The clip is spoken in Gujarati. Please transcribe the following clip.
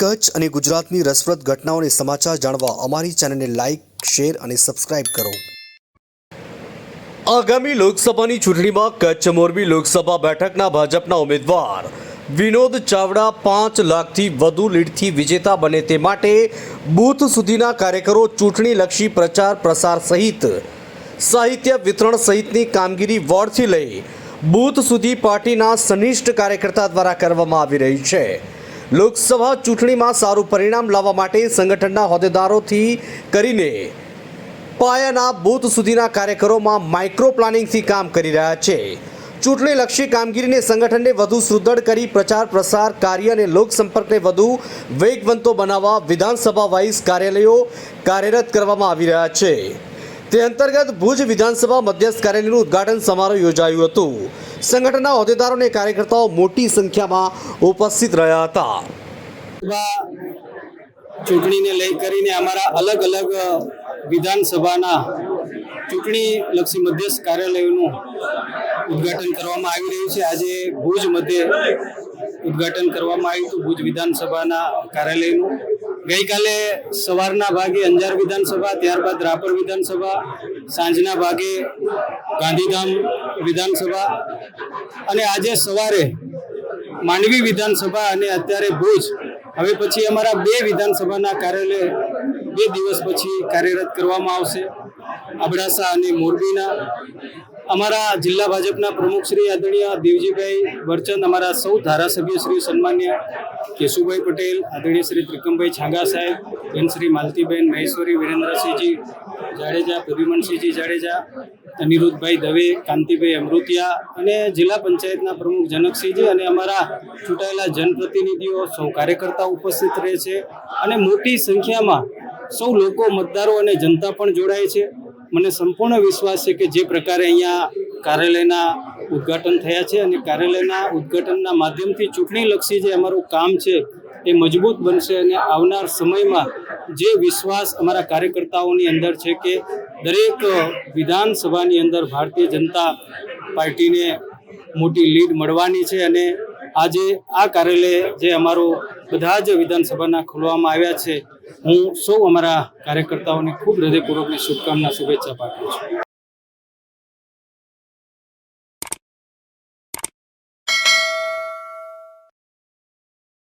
કચ્છ અને ગુજરાતની રસપ્રદ ઘટનાઓને સમાચાર જાણવા અમારી ચેનલને લાઇક શેર અને સબસ્ક્રાઇબ કરો. આગામી લોકસભાની ચૂંટણીમાં કચ્છ મોરબી લોકસભા બેઠકના ભાજપના ઉમેદવાર વિનોદ ચાવડા પાંચ લાખથી વધુ લીડથી વિજેતા બને તે માટે બૂથ સુધીના કાર્યકરો ચૂંટણીલક્ષી પ્રચાર પ્રસાર સહિત સાહિત્ય વિતરણ સહિતની કામગીરી વોર્ડથી લઈ બૂથ સુધી પાર્ટીના સનિષ્ઠ કાર્યકર્તા દ્વારા કરવામાં આવી રહી છે. લોકસભા ચૂંટણીમાં સારું પરિણામ લાવવા માટે સંગઠનના હોદ્દેદારોથી કરીને પાયાના બૂથ સુધીના કાર્યકરોમાં માઇક્રો પ્લાનિંગથી કામ કરી રહ્યા છે. ચૂંટણીલક્ષી કામગીરીને સંગઠનને વધુ સુદૃઢ કરી પ્રચાર, પ્રસાર, કાર્ય અને લોકસંપર્કને વધુ વેગવંતો બનાવવા વિધાનસભા વાઇઝ કાર્યાલયો કાર્યરત કરવામાં આવી રહ્યા છે. તે અંતર્ગત ભુજ વિધાનસભા મધ્યસ્થ કાર્યાલયનું ઉદ્ઘાટન સમારોહ યોજાયું હતું. સંગઠનના હોદ્દેદારો અને કાર્યકર્તાઓ મોટી સંખ્યામાં ઉપસ્થિત રહ્યા હતા. ચૂંટણીને લઈ કરીને અમારા અલગ અલગ વિધાનસભાના ચૂંટણીલક્ષી મધ્યસ્થ કાર્યાલયોનું ઉદઘાટન કરવામાં આવી રહ્યું છે. આજે ભુજ મધ્યે ઉદઘાટન કરવામાં આવ્યું હતું. ભુજ વિધાનસભાના કાર્યાલયનું ગઈકાલે સવારના ભાગે અંજાર વિધાનસભા, ત્યારબાદ રાપર વિધાનસભા, સાંજના ભાગે ગાંધીધામ વિધાનસભા અને આજે સવારે માંડવી વિધાનસભા અને અત્યારે ભુજ. હવે પછી અમારા બે વિધાનસભાના કાર્યાલય બે દિવસ પછી કાર્યરત કરવામાં આવશે. અબડાસા અને મોરબીના. અમારા જિલ્લા ભાજપના પ્રમુખ શ્રી આદરણીય દેવજીભાઈ વરચંદ, અમારા સૌ ધારાસભ્ય શ્રી સન્માન્ય કેશુભાઈ પટેલ, આદરણીય શ્રી ત્રિકમભાઈ છાંગા સાહેબ બેન શ્રી માલતીબેન મહેશ્વરી, વિરેન્દ્રસિંહજી જાડેજા, પ્રદ્યુમનસિંહજી જાડેજા, અનિરુદ્ધભાઈ દવે, કાંતિભાઈ અમૃતિયા અને જિલ્લા પંચાયતના પ્રમુખ જનકસિંહજી અને અમારા ચૂંટાયેલા જનપ્રતિનિધિઓ સૌ કાર્યકર્તાઓ ઉપસ્થિત રહે છે. અને મોટી સંખ્યામાં સૌ લોકો મતદારો અને જનતા પણ જોડાય છે. મને સંપૂર્ણ વિશ્વાસ છે કે જે પ્રકારે અહીંયા કાર્યાલયના ઉદ્ઘાટન થયા છે અને કાર્યાલયના ઉદ્ઘાટનના માધ્યમથી ચૂંટણીલક્ષી જે અમારું કામ છે એ મજબૂત બનશે અને આવનાર સમયમાં જે વિશ્વાસ અમારા કાર્યકર્તાઓની અંદર છે કે દરેક વિધાનસભાની અંદર ભારતીય જનતા પાર્ટીને મોટી લીડ મળવાની છે અને આજે આ કાર્યાલય જે અમારો બધા જ વિધાનસભાના ખોલવામાં આવ્યા છે. હું સૌ અમારા કાર્યકર્તાઓને ખૂબ હૃદયપૂર્વકની શુભકામના, શુભેચ્છા પાઠવું છું.